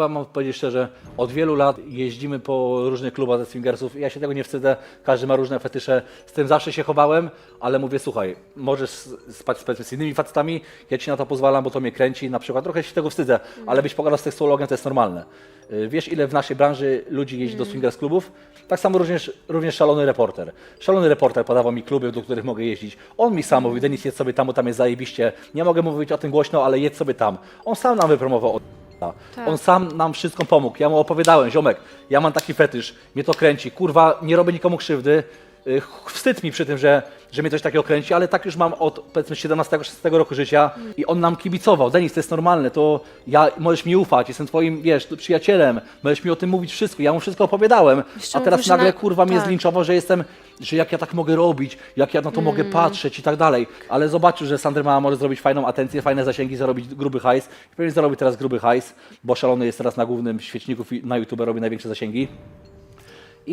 Mam powiedzieć szczerze, od wielu lat jeździmy po różnych klubach ze swingersów. Ja się tego nie wstydzę, każdy ma różne fetysze. Z tym zawsze się chowałem, ale mówię, słuchaj, możesz spać z, innymi facetami, ja ci na to pozwalam, bo to mnie kręci. Na przykład trochę się tego wstydzę, ale byś pogadał z seksuologiem, to jest normalne. Y, Wiesz, ile w naszej branży ludzi jeździ do swingers klubów? Tak samo również, również szalony reporter. Szalony reporter podawał mi kluby, do których mogę jeździć. On mi sam mówi, Denis, jedź sobie tam, bo tam jest zajebiście. Nie mogę mówić o tym głośno, ale jedź sobie tam. On sam nam wypromował Tak. on sam nam wszystko pomógł. Ja mu opowiadałem, ziomek, ja mam taki fetysz, mnie to kręci, kurwa, nie robię nikomu krzywdy. Y, Wstyd mi przy tym, że, że mnie coś takiego kręci, ale tak już mam od powiedzmy 17-16 roku życia i on nam kibicował. Denis, to jest normalne, to ja, możesz mi ufać, jestem twoim, wiesz, przyjacielem, możesz mi o tym mówić wszystko. Ja mu wszystko opowiadałem, Jeszcze a teraz mówisz, nagle na- kurwa mnie tak. zlinczował, że jestem, że jak ja tak mogę robić, jak ja na to mogę patrzeć i tak dalej. Ale zobaczył, że Sander Mała może zrobić fajną atencję, fajne zasięgi, zarobić gruby hajs. I pewnie zarobi teraz gruby hajs, bo szalony jest teraz na głównym świeczniku fi- na YouTube, robi największe zasięgi.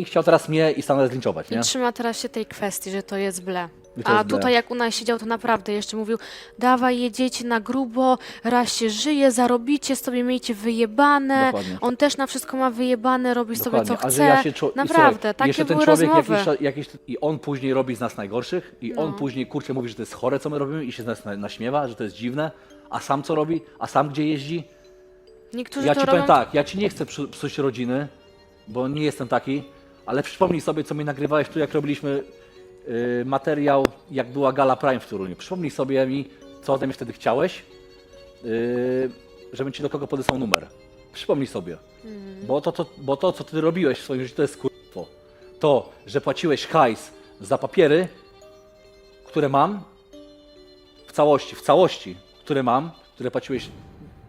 I chciał teraz mnie i Sander zlinczować, nie? I trzyma teraz się tej kwestii, że to jest ble. I to A jest ble. tutaj jak u nas siedział, to naprawdę jeszcze mówił, dawaj jedziecie na grubo, raz się żyje, zarobicie, sobie miejcie wyjebane. Dokładnie. On też na wszystko ma wyjebane, robi sobie co Dokładnie. A chce. że ja się czu... i Naprawdę, słuchaj, takie jeszcze ten były człowiek rozmowy. jakiś, jakiś, i on później robi z nas najgorszych i No. on później kurczę mówi, że to jest chore, co my robimy i się z nas na- naśmiewa, że to jest dziwne, a sam co robi, a sam gdzie jeździ? Niektórzy Ja to ci robią... powiem tak, ja ci nie chcę psu- psuć rodziny, bo nie jestem taki, ale przypomnij sobie, co mi nagrywałeś tu, jak robiliśmy y, materiał, jak była Gala Prime w Toruniu. Przypomnij sobie mi, co ode mnie wtedy chciałeś, y, żebym ci do kogo podesłał numer. Przypomnij sobie. Bo, to, to, bo to, co ty robiłeś w swoim życiu, to jest kurwo. To, że płaciłeś hajs za papiery, które mam, w całości, w całości, które mam, które płaciłeś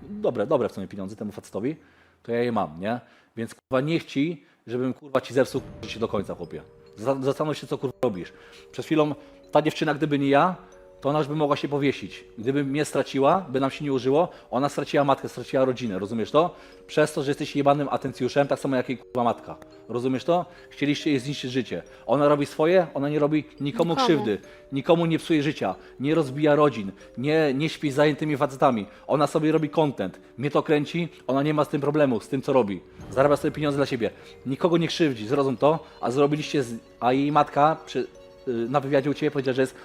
dobre, dobre w sumie pieniądze temu facetowi, to ja je mam, nie? Więc kurwa niech ci, żebym kurwa ci zepsuł życie do końca, chłopie. Za- Zastanów się, co kurwa robisz. Przed chwilą ta dziewczyna, gdyby nie ja, to ona już by mogła się powiesić. Gdyby mnie straciła, by nam się nie użyło, ona straciła matkę, straciła rodzinę, rozumiesz to? Przez to, że jesteś jebanym atencjuszem, tak samo jak jej kurwa matka. Rozumiesz to? Chcieliście jej zniszczyć życie. Ona robi swoje, ona nie robi nikomu, Nikomu. krzywdy, nikomu nie psuje życia, nie rozbija rodzin, nie, nie śpi z zajętymi facetami. Ona sobie robi content, mnie to kręci, ona nie ma z tym problemu, z tym co robi. Zarabia sobie pieniądze dla siebie. Nikogo nie krzywdzi, zrozum to, a zrobiliście, z, a jej matka przy, y, na wywiadzie u Ciebie powiedziała, że jest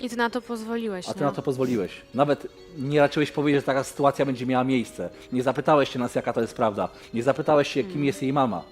I ty na to pozwoliłeś, A ty no. na to pozwoliłeś. Nawet nie raczyłeś powiedzieć, że taka sytuacja będzie miała miejsce. Nie zapytałeś się nas, jaka to jest prawda. Nie zapytałeś się, kim jest jej mama.